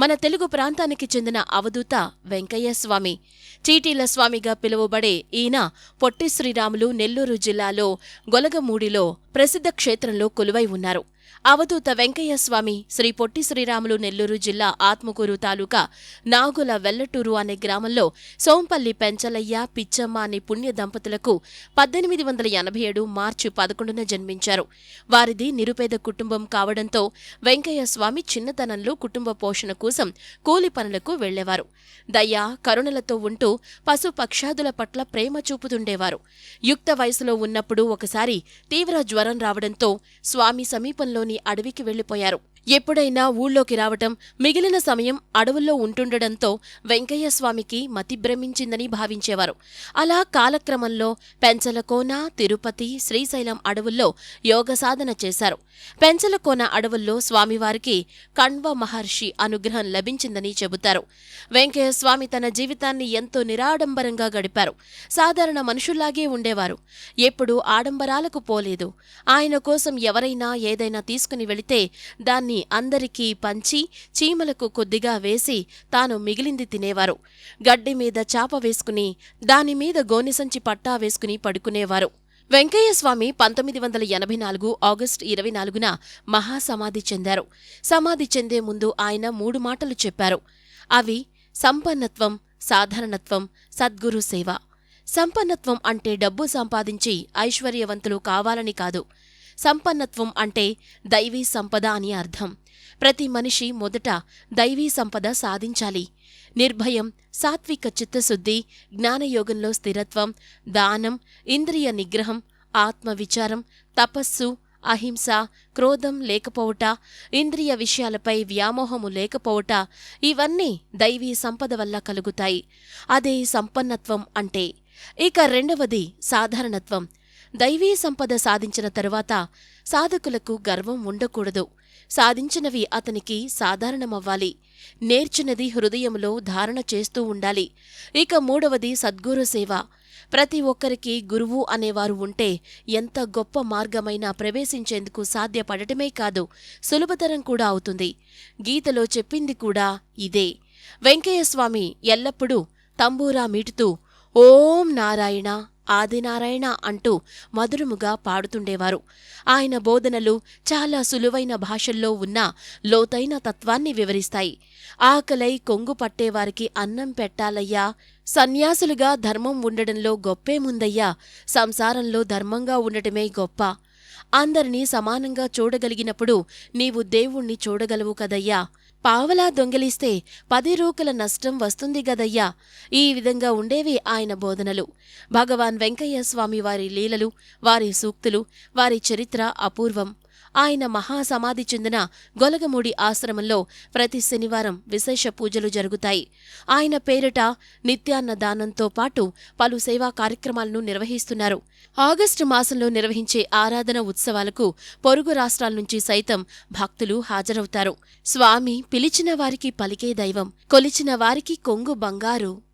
మన తెలుగు ప్రాంతానికి చెందిన అవధూత వెంకయ్య స్వామి చీటీల స్వామిగా పిలువబడే ఈయన పొట్టి శ్రీరాములు నెల్లూరు జిల్లాలో గొలగమూడిలో ప్రసిద్ధ క్షేత్రంలో కొలువై ఉన్నారు. అవధూత వెంకయ్య స్వామి శ్రీ పొట్టి శ్రీరాములు నెల్లూరు జిల్లా ఆత్మకూరు తాలూకా నాగుల వెల్లటూరు అనే గ్రామంలో సోంపల్లి పెంచలయ్య పిచ్చమ్మ అనే పుణ్య దంపతులకు పద్దెనిమిది వందల ఎనభై ఏడు మార్చి పదకొండున జన్మించారు. వారిది నిరుపేద కుటుంబం కావడంతో వెంకయ్య స్వామి చిన్నతనంలో కుటుంబ పోషణ కోసం కూలి పనులకు వెళ్ళేవారు దయ కరుణలతో ఉంటూ పశుపక్షాదుల పట్ల ప్రేమ చూపుతుండేవారు. యుక్త వయసులో ఉన్నప్పుడు ఒకసారి తీవ్ర జ్వరం రావడంతో స్వామి సమీపంలో సమీపంలోని అడవికి వెళ్ళిపోయారు ఎప్పుడైనా ఊళ్ళోకి రావటం మిగిలిన సమయం అడవుల్లో ఉంటుండడంతో వెంకయ్య స్వామికి భావించేవారు. అలా కాలక్రమంలో పెంచలకోన తిరుపతి శ్రీశైలం అడవుల్లో యోగ సాధన చేశారు. పెంచలకోన అడవుల్లో స్వామివారికి కణ్వ మహర్షి అనుగ్రహం లభించిందని చెబుతారు. వెంకయ్య స్వామి తన జీవితాన్ని ఎంతో నిరాడంబరంగా గడిపారు. సాధారణ మనుషుల్లాగే ఉండేవారు. ఎప్పుడూ ఆడంబరాలకు పోలేదు. ఆయన కోసం ఎవరైనా ఏదైనా తీసుకుని వెళితే దాన్ని అందరికీ పంచి చీమలకు కొద్దిగా వేసి తాను మిగిలింది తినేవారు. గడ్డి మీద చాప వేసుకుని దానిమీద గోనిసంచి పట్టా వేసుకుని పడుకునేవారు. వెంకయ్య స్వామి పంతొమ్మిది వందల ఎనభై నాలుగు ఆగస్టు ఇరవై నాలుగున మహాసమాధి చెందారు. సమాధి చెందే ముందు ఆయన మూడు మాటలు చెప్పారు. అవి సంపన్నత్వం సాధారణత్వం సద్గురు సేవ. సంపన్నత్వం అంటే డబ్బు సంపాదించి ఐశ్వర్యవంతులు కావాలని కాదు. సంపన్నత్వం అంటే దైవీ సంపద అని అర్థం. ప్రతి మనిషి మొదట దైవీ సంపద సాధించాలి. నిర్భయం సాత్విక చిత్తశుద్ధి జ్ఞానయోగంలో స్థిరత్వం దానం ఇంద్రియ నిగ్రహం ఆత్మవిచారం తపస్సు అహింస క్రోధం లేకపోవుట ఇంద్రియ విషయాలపై వ్యామోహము లేకపోవుట ఇవన్నీ దైవీ సంపద వల్ల కలుగుతాయి. అదే సంపన్నత్వం అంటే. ఇక రెండవది సాధారణత్వం. దైవీ సంపద సాధించిన తరువాత సాధకులకు గర్వం ఉండకూడదు. సాధించినవి అతనికి సాధారణమవ్వాలి. నేర్చినది హృదయంలో ధారణ చేస్తూ ఉండాలి. ఇక మూడవది సద్గురు సేవ. ప్రతి ఒక్కరికి గురువు అనేవారు ఉంటే ఎంత గొప్ప మార్గమైనా ప్రవేశించేందుకు సాధ్యపడటమే కాదు సులభతరం కూడా అవుతుంది. గీతలో చెప్పింది కూడా ఇదే. వెంకయ్యస్వామి ఎల్లప్పుడూ తంబూరా మీటుతూ ఓం నారాయణ ఆదినారాయణ అంటూ మధురముగా పాడుతుండేవారు. ఆయన బోధనలు చాలా సులువైన భాషల్లో ఉన్న లోతైన తత్వాన్ని వివరిస్తాయి. ఆకలై కొంగు పట్టేవారికి అన్నం పెట్టాలయ్యా సన్యాసులుగా ధర్మం ఉండడంలో గొప్పేముందయ్యా సంసారంలో ధర్మంగా ఉండటమే గొప్ప. అందరినీ సమానంగా చూడగలిగినప్పుడు నీవు దేవుణ్ణి చూడగలవు కదయ్యా పావలా దొంగిలిస్తే పది రూకల నష్టం వస్తుంది గదయ్యా. ఈ విధంగా ఉండేవి ఆయన బోధనలు. భగవాన్ వెంకయ్య స్వామి వారి లీలలు వారి సూక్తులు వారి చరిత్ర అపూర్వం. ఆయన మహాసమాధి చెందిన గొలగమూడి ఆశ్రమంలో ప్రతి శనివారం విశేష పూజలు జరుగుతాయి. ఆయన పేరిట నిత్యాన్న దానంతో పాటు పలు సేవా కార్యక్రమాలను నిర్వహిస్తున్నారు. ఆగస్టు మాసంలో నిర్వహించే ఆరాధన ఉత్సవాలకు పొరుగు రాష్ట్రాల నుంచి సైతం భక్తులు హాజరవుతారు. స్వామి పిలిచిన వారికి పలికే దైవం కొలిచిన వారికి కొంగు బంగారు.